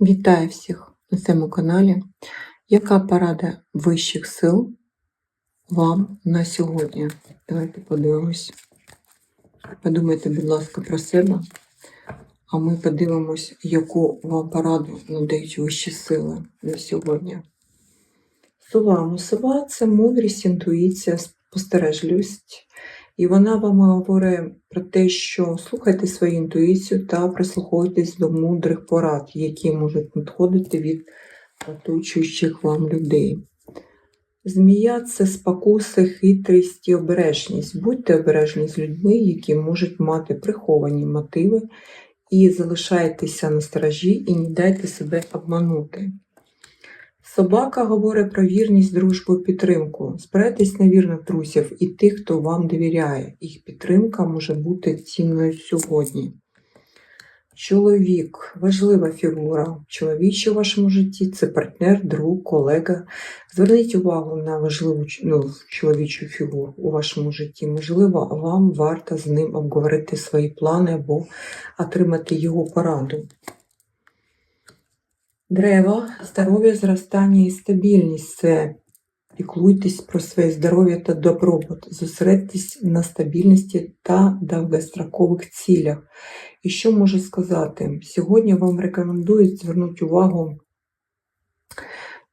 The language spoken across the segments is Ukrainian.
Вітаю всіх на цьому каналі. Яка порада вищих сил вам на сьогодні? Давайте подивимось. Подумайте, будь ласка, про себе, а ми подивимось, яку вам пораду надають вищі сили на сьогодні. Сова. Ну, сова це мудрість, інтуїція, спостережливість. І вона вам говорить про те, що слухайте свою інтуїцію та прислухайтесь до мудрих порад, які можуть надходити від оточуючих вам людей. Змія це спокуси, хитрість і обережність. Будьте обережні з людьми, які можуть мати приховані мотиви, і залишайтеся на сторожі і не дайте себе обманути. Собака говорить про вірність, дружбу, підтримку. Спирайтесь на вірних друзів і тих, хто вам довіряє. Їх підтримка може бути цінною сьогодні. Чоловік важлива фігура. Чоловічий у вашому житті це партнер, друг, колега. Зверніть увагу на важливу ну, чоловічу фігуру у вашому житті. Можливо, вам варто з ним обговорити свої плани або отримати його пораду. Дерева, здоров'я, зростання і стабільність це піклуйтесь про своє здоров'я та добробут, зосередьтесь на стабільності та довгострокових цілях. І що можу сказати? Сьогодні вам рекомендують звернути увагу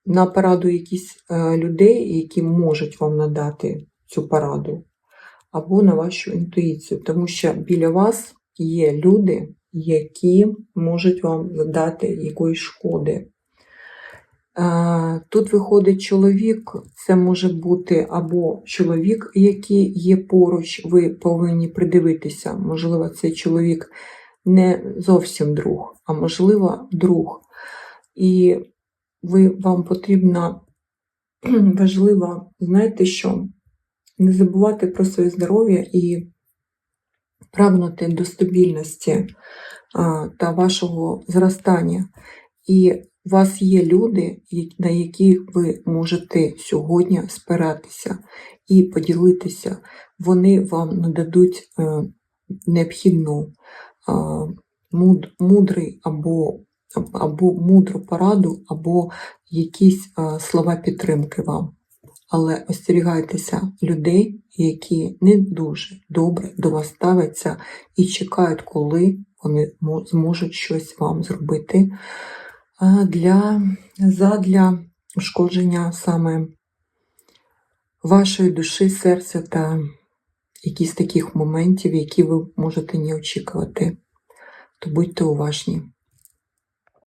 на пораду якісь е, людей, які можуть вам надати цю пораду, або на вашу інтуїцію, тому що біля вас є люди, які можуть вам задати якоїсь шкоди. Тут виходить чоловік, це може бути або чоловік, який є поруч, ви повинні придивитися. Можливо, цей чоловік не зовсім друг, а можливо, друг. І ви, вам потрібно важливо, знаєте що, не забувати про своє здоров'я і прагнути до стабільності та вашого зростання. І у вас є люди, на яких ви можете сьогодні спиратися і поділитися. Вони вам нададуть е, необхідну мудрий або, або мудру пораду, або якісь слова підтримки вам. Але остерігайтеся людей, які не дуже добре до вас ставляться і чекають, коли вони зможуть щось вам зробити для, задля ушкодження саме вашої душі, серця та якісь таких моментів, які ви можете не очікувати. То будьте уважні.